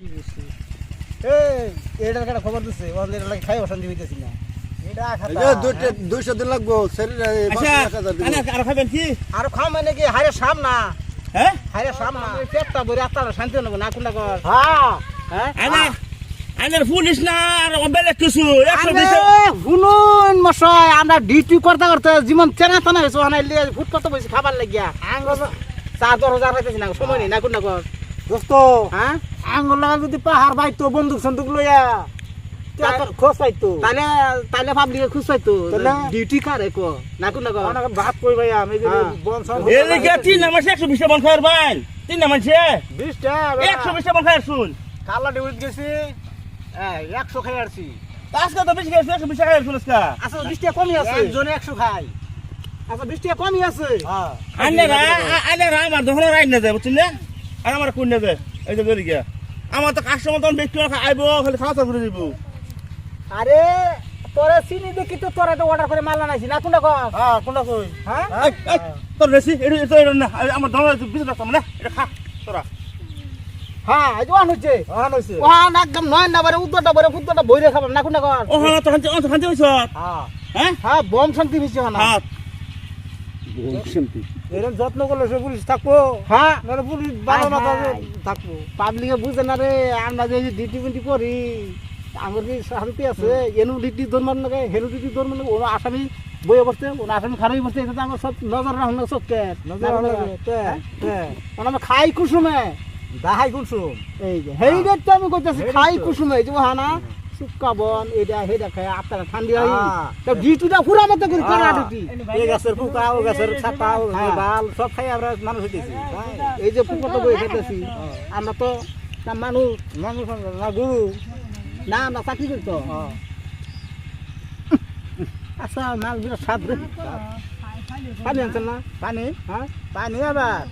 এই এটার কাটা খবর দিচ্ছে ওদের এটা লাগে খাই অশান্তি হইতেছি না। এটা এই যে দুইটা দুইশো দিন লাগবো শরীরে এই আচ্ছা আর খাবেন কি? আর মানে কি হারে সাম না। হ্যাঁ? হারে সাম না। ওই পেটটা ভরে আত্মাটা শান্তি নেব না কোনটা কর? হ্যাঁ। হ্যাঁ? আনা আনার পুলিশ না আর বেলেগ কিছু একশো আরে বিশ শুনুন মশাই আমরা ডিউটি করতে করতে জীবন চেনা চেনা হয়েছে ফুট কত বসে খাবার লাগিয়া। চার দশ হাজার হইতেছি না সময় নেই না কোনটা কর? দোস্ত হ্যাঁ? আঙ্গুল লাগা যদি পাহাড় বাইতো বন্দুক সন্দুক লইয়া তা- খোঁজ পাইতো। তাহলে তাহলে পাবলিকে তাহলে? ডিউটি কারে কো? না কোনটা কর অনেক ভাত কই ভাই আমি যদি হ্যাঁ। বন তিন বন খাওয়ার বাইন তিন বন শুন। কালা ডিউটি গেছি আসছি আজকে তো বেশি খাইছো একশো বিশ খাওয়ার শুন আজকে। আচ্ছা বিশ টাকা কমই আছে। একজনে একশো খাই। আচ্ছা বিশ টাকা কমই আছে। হ্যাঁ। আনেরা আনেরা আমার দোকানে রাইন না যায় বুঝছেন না? আর আমার কোন নেবে এই যে ধরে গিয়া। আমার তো কাস্টমার তখন ব্যক্তি আইব খালি খাওয়া করে দিব আরে তোরে চিনি দেখি তো তোরা তো অর্ডার করে মাল আনাইছি না কোনটা কর হ্যাঁ কোনটা কই? হ্যাঁ? এই, এই, তোর রেসি এটা এটা এটা না এই আমার দোকানে বিজনেস রাখতাম না এটা খা তোরা। হ্যাঁ এই হচ্ছে হ্যাঁ একদম নয় না বারে উত্তরটা বারে উত্তরটা বইরে খাবার না কোনটা কর ও হ্যাঁ তো হানতে ও তো হানতে হইছ? হ্যাঁ। হ্যাঁ? হ্যাঁ বম শান্তি বেশি হয়। হাত এরকম যত্ন করলে সে পুলিশ থাকব। হ্যাঁ। নাহলে পুলিশ ভালো না হায় থাকবে। হায়। পাবলিকে বুঝে না রে আমরা যে ডিউটি মিউটি করি। আমার কি শান্তি আছে? এনু ডিউটি ধর্ম লাগে হেনু ডিউটি ধর্ম লাগে ওরা আসামি বইয়ে বসতে ওরা আসামি খারাপই বসতে এটা আমার সব নজর রাখুন না সব কে? নজর হলে হ্যাঁ? হ্যাঁ খাই কুসুমে। দাহাই কুলসুম এই যে হেই তো আমি খাই। কুসুমে এই যে হানা। সুক্কা বন এটা হেডা খাই আপনারা ঠান্ডি হয়। তো ডিউটিটা পুরা মতো করে করা ডিউটি এই গাছের পোকা ও গাছের ছাতা ও হ্যাঁ। সব খাই আমরা মানুষ হইতেছি। এই যে পুকুরটা বই খেতেছি আমরা তো না মানুষ মানুষ না গরু। না আমরা চাকরি করি তো। আচ্ছা মাছ বিরাট স্বাদ পানি আনছেন না? পানি? হ্যাঁ? পানি আবার?